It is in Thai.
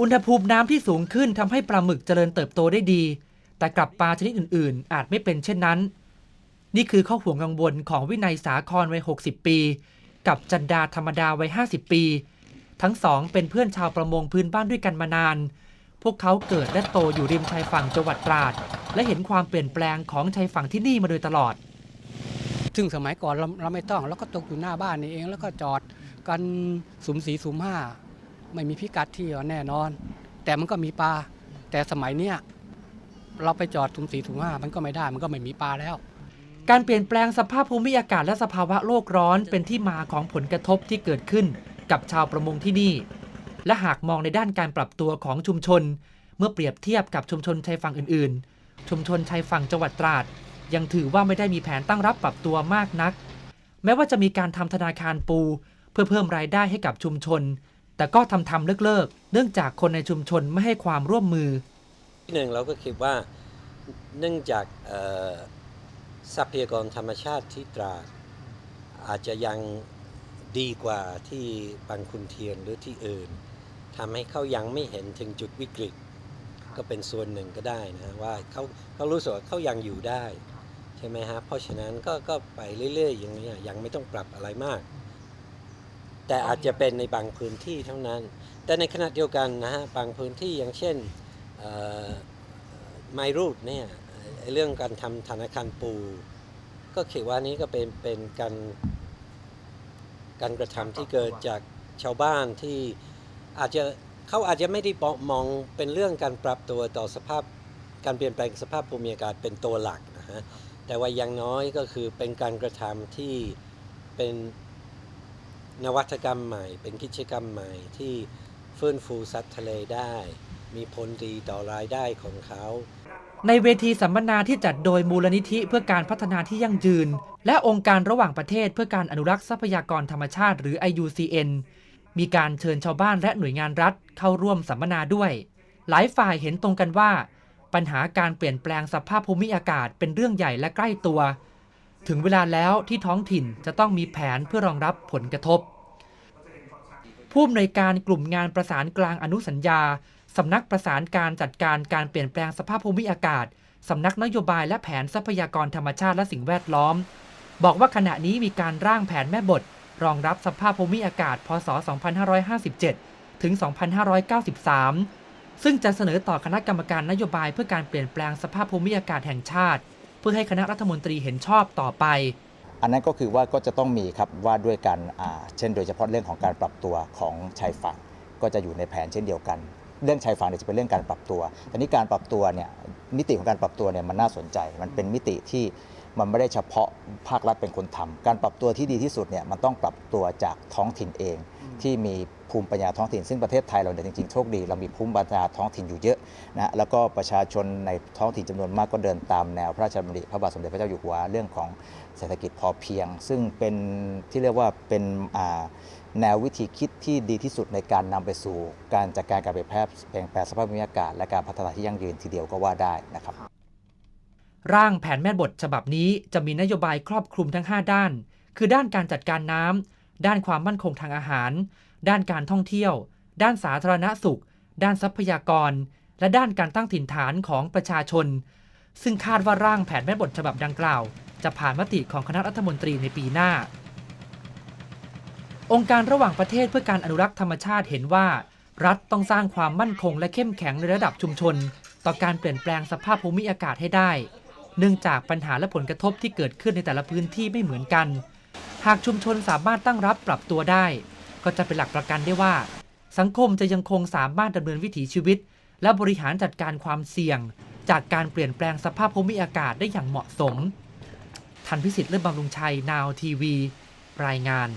อุณหภูมิน้ำที่สูงขึ้นทำให้ปลาหมึกเจริญเติบโตได้ดี แต่กลับปลาชนิดอื่นๆ อาจไม่เป็นเช่นนั้น นี่คือข้อห่วงกังวลของวินัยสาครวัย 60 ปี กับจันดาธรรมดาวัย 50 ปี ทั้งสองเป็นเพื่อนชาวประมงพื้นบ้านด้วยกันมานาน พวกเขาเกิดและโตอยู่ริมชายฝั่งจังหวัดตราด และเห็นความเปลี่ยนแปลงของชายฝั่งที่นี่มาโดยตลอด ซึ่งสมัยก่อนเราเราไม่ต้องเราก็ตกอยู่หน้าบ้านนี่เอง แล้วก็จอดกันสุมสีสุมห้า ไม่มีพิกัดที่แน่นอน แต่มันก็มีปลา แต่สมัยเนี้ยเราไปจอดสุมสีสุมห้ามันก็ไม่ได้มันก็ไม่มีปลาแล้ว การเปลี่ยนแปลงสภาพภูมิอากาศและสภาวะโลกร้อนเป็นที่มาของผลกระทบที่เกิดขึ้นกับชาวประมงที่นี่ และหากมองในด้านการปรับตัวของชุมชน เมื่อเปรียบเทียบกับชุมชนชายฝั่งอื่น ๆ ชุมชนชายฝั่งจังหวัดตราด ยังถือว่าไม่ได้มีแผนตั้งรับปรับตัวมากนัก แม้ว่าจะมีการทำธนาคารปู เพื่อเพิ่มรายได้ให้กับชุมชน แต่ก็ทำทำเลิกๆ เนื่องจากคนในชุมชนไม่ให้ความร่วมมือ ที่หนึ่งเราก็คิดว่าเนื่องจากทรัพยากรธรรมชาติที่ตราดอาจจะยังดีกว่าที่บางคุณเทียนหรือที่อื่นทำให้เขายังไม่เห็นถึงจุดวิกฤต ก็เป็นส่วนหนึ่งก็ได้นะว่าเขาเขารู้สึกว่าเขายังอยู่ได้ ใช่ไหมฮะเพราะฉะนั้นก็ก็ไปเรื่อยๆอย่างนี้ยยังไม่ต้องปรับอะไรมาก แต่อาจจะเป็นในบางพื้นที่เท่านั้น แต่ในขณะเดียวกันนะฮะบางพื้นที่อย่างเช่นไมรูดเนี่ยเรื่องการทำธนาคารปู ก็คิดว่านี้ก็เป็นเป็นการการกระทำที่เกิดจากชาวบ้านที่อาจจะเขาอาจจะไม่ได้มองเป็นเรื่องการปรับตัวต่อสภาพการเปลี่ยนแปลงสภาพภูมิอากาศเป็นตัวหลักนะฮะแต่ว่าอย่างน้อยก็คือเป็นการกระทำที่เป็น นวัตกรรมใหม่ เป็นกิจกรรมใหม่ที่ฟื้นฟูสัตว์ทะเลได้ มีผลดีต่อรายได้ของเขา ในเวทีสัมมนาที่จัดโดยมูลนิธิเพื่อการพัฒนาที่ยั่งยืน และองค์การระหว่างประเทศเพื่อการอนุรักษ์ทรัพยากรธรรมชาติ หรือ IUCN มีการเชิญชาวบ้านและหน่วยงานรัฐเข้าร่วมสัมมนาด้วย หลายฝ่ายเห็นตรงกันว่า ปัญหาการเปลี่ยนแปลงสภาพภูมิอากาศเป็นเรื่องใหญ่และใกล้ตัว ถึงเวลาแล้วที่ท้องถิ่นจะต้องมีแผนเพื่อรองรับผลกระทบ ผู้อำนวยการกลุ่มงานประสานกลางอนุสัญญา สำนักประสานการจัดการการเปลี่ยนแปลงสภาพภูมิอากาศ สำนักนโยบายและแผนทรัพยากรธรรมชาติและสิ่งแวดล้อม บอกว่าขณะนี้มีการร่างแผนแม่บท รองรับสภาพภูมิอากาศ พศ 2557 ถึง 2593 ซึ่งจะเสนอต่อคณะกรรมการนโยบายเพื่อการเปลี่ยนแปลงสภาพภูมิอากาศแห่งชาติ เพื่อให้คณะรัฐมนตรีเห็นชอบต่อไป อันนั้นก็คือว่าก็จะต้องมีครับว่าด้วยกันเช่น โดยเฉพาะเรื่องของการปรับตัวของชายฝั่งก็จะอยู่ในแผนเช่นเดียวกัน เรื่องชายฝั่งเนี่ยจะเป็นเรื่องการปรับตัวแต่นี้การปรับตัวเนี่ยมิติของการปรับตัวเนี่ยมันน่าสนใจ มันเป็นมิติที่มันไม่ได้เฉพาะภาครัฐเป็นคนทำการปรับตัวที่ดีที่สุดเนี่ยมันต้องปรับตัวจากท้องถิ่นเอง ที่มีภูมิปัญญาท้องถิ่น ซึ่งประเทศไทยเราเนี่ยจริงๆโชคดี เรามีภูมิปัญญาท้องถิ่นอยู่เยอะนะแล้วก็ประชาชนในท้องถิ่นจำนวนมากก็เดินตามแนวพระราชดำริพระบาทสมเด็จพระเจ้าอยู่หัวเรื่องของเศรษฐกิจพอเพียง ซึ่งเป็นที่เรียกว่าเป็นแนววิธีคิดที่ดีที่สุดในการนำไปสู่ การจัดการการเปลี่ยนแปลงเปลี่ยนแปลงสภาพภูมิอากาศ และการพัฒนาที่ยั่งยืนทีเดียวก็ว่าได้นะครับ ร่างแผนแม่บทฉบับนี้จะมีนโยบายครอบคลุมทั้ง 5 ด้าน คือด้านการจัดการน้ำ ด้านความมั่นคงทางอาหาร ด้านการท่องเที่ยว ด้านสาธารณสุข ด้านทรัพยากร และด้านการตั้งถิ่นฐานของประชาชน ซึ่งคาดว่าร่างแผนแม่บทฉบับดังกล่าว จะผ่านมติของคณะรัฐมนตรีในปีหน้า องค์การระหว่างประเทศเพื่อการอนุรักษ์ธรรมชาติเห็นว่า รัฐต้องสร้างความมั่นคงและเข้มแข็งในระดับชุมชน ต่อการเปลี่ยนแปลงสภาพภูมิอากาศให้ได้ เนื่องจากปัญหาและผลกระทบที่เกิดขึ้นในแต่ละพื้นที่ไม่เหมือนกัน หากชุมชนสามารถตั้งรับปรับตัวได้ ก็จะเป็นหลักประกันได้ว่า สังคมจะยังคงสามารถดำเนินวิถีชีวิต และบริหารจัดการความเสี่ยง จากการเปลี่ยนแปลงสภาพภูมิอากาศได้อย่างเหมาะสม ทันพิสิทธิ์เลื่อนบำรุงชัยนาวทีวี รายงาน